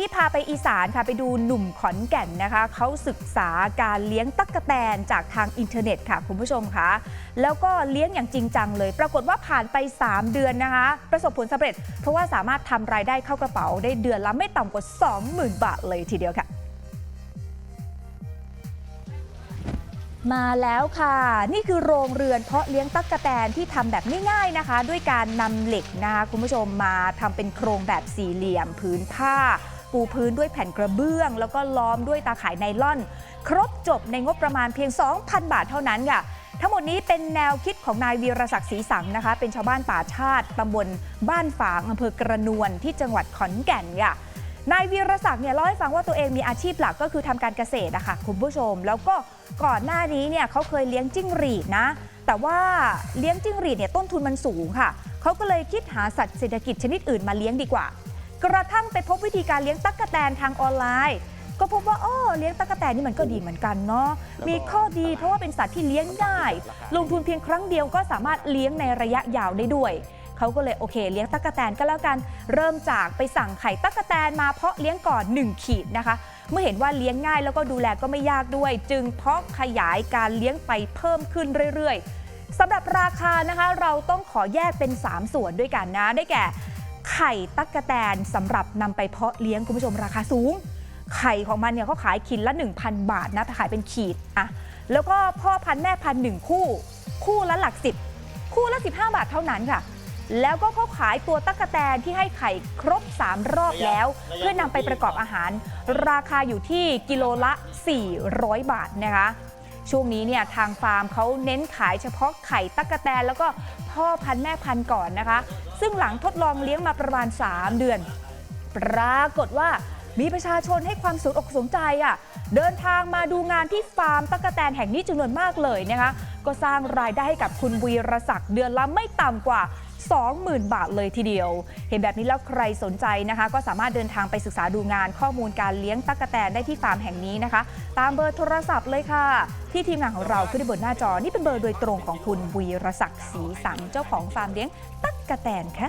นี้พาไปอีสานค่ะไปดูหนุ่มขอนแก่นนะคะ เขาศึกษาการเลี้ยงตั๊กแตนจากทางอินเทอร์เน็ตค่ะคุณผู้ชมคะแล้วก็เลี้ยงอย่างจริงจังเลย ปรากฏว่าผ่านไป 3 เดือนนะคะ ประสบผลสำเร็จ เพราะว่าสามารถทำรายได้เข้ากระเป๋าได้เดือนละไม่ต่ำกว่า 20,000 บาทเลยทีเดียวค่ะมาแล้วค่ะ นี่คือโรงเรือนเพาะเลี้ยงตั๊กแตนที่ทำแบบง่ายๆนะคะ ด้วยการนำเหล็กนะคะคุณผู้ชมมาทำเป็นโครงแบบสี่เหลี่ยมผืนผ้า ปูพื้นด้วยแผ่นกระเบื้อง แล้วก็ล้อมด้วยตาข่ายไนล่อน ครบจบในงบประมาณเพียง 2,000 บาทเท่านั้นค่ะทั้งหมดนี้เป็นแนวคิดของนายวีรศักดิ์ศรีสังนะคะ เป็นชาวบ้านป่าชาติตำบลบ้านฝางอำเภอกระนวนที่จังหวัดขอนแก่นค่ะนายวีรศักดิ์เนี่ยเล่าให้ฟังว่าตัวเองมีอาชีพหลักก็คือทำการเกษตรอะคะคุณผู้ชม แล้วก็ก่อนหน้านี้เนี่ยเขาเคยเลี้ยงจิ้งหรีดนะ แต่ว่าเลี้ยงจิ้งหรีดเนี่ยต้นทุนมันสูงค่ะเขาก็เลยคิดหาสัตว์เศรษฐกิจชนิดอื่นมาเลี้ยงดีกว่า กระทั่งไปพบวิธีการเลี้ยงตั๊กแตนทางออนไลน์ ก็พบว่าอ้อเลี้ยงตั๊กแตนนี่มันก็ดีเหมือนกันเนาะมีข้อดีเพราะว่าเป็นสัตว์ที่เลี้ยงได้ ลงทุนเพียงครั้งเดียวก็สามารถเลี้ยงในระยะยาวได้ด้วยเขาก็เลยโอเค เลี้ยงตั๊กแตนก็แล้วกัน เริ่มจากไปสั่งไข่ตั๊กแตนมาเพาะเลี้ยงก่อน 1 ขีดนะคะ เมื่อเห็นว่าเลี้ยงง่ายแล้วก็ดูแลก็ไม่ยากด้วย จึงเพาะขยายการเลี้ยงไปเพิ่มขึ้นเรื่อยๆสำหรับราคานะคะเราต้องขอแยกเป็น 3 ส่วนด้วยกันนะ ได้แก่ ไข่ตั๊กแตนสำหรับนำไปเพาะเลี้ยงคุณผู้ชมราคาสูง ไข่ของมันเนี่ยเขาขายขีดละ 1,000 บาทนะถ้าขายเป็นขีดอะแล้วก็พ่อพันธุ์แม่พันธุ์หนึ่งคู่ คู่ละหลักสิบคู่ละ 15 บาทเท่านั้นค่ะ แล้วก็เขาขายตัวตั๊กแตนที่ให้ไข่ครบ 3 รอบแล้ว เพื่อนำไปประกอบอาหาร ราคาอยู่ที่กิโลละ 400 บาทนะคะ ช่วงนี้เนี่ยทางฟาร์มเขาเน้นขายเฉพาะไข่ตั๊กแตนแล้วก็พ่อพันธุ์แม่พันธุ์ก่อนนะคะ ซึ่งหลังทดลองเลี้ยงมาประมาณ 3 เดือน ปรากฏว่ามีประชาชนให้ความสนอกสนใจอะเดินทางมาดูงานที่ฟาร์มตั๊กแตนแห่งนี้จำนวนมากเลยนะคะ ก็สร้างรายได้ให้กับคุณวีรศักดิ์เดือนละไม่ต่ำกว่า 20,000 บาทเลยทีเดียว เห็นแบบนี้แล้วใครสนใจนะคะ ก็สามารถเดินทางไปศึกษาดูงานข้อมูลการเลี้ยงตั๊กแตนได้ที่ฟาร์มแห่งนี้นะคะ ตามเบอร์โทรศัพท์เลยค่ะ ที่ทีมงานของเราขึ้นบนหน้าจอนี่เป็นเบอร์โดยตรงของคุณวีรศักดิ์ศรีสังเจ้าของฟาร์มเลี้ยงตั๊กแตนค่ะ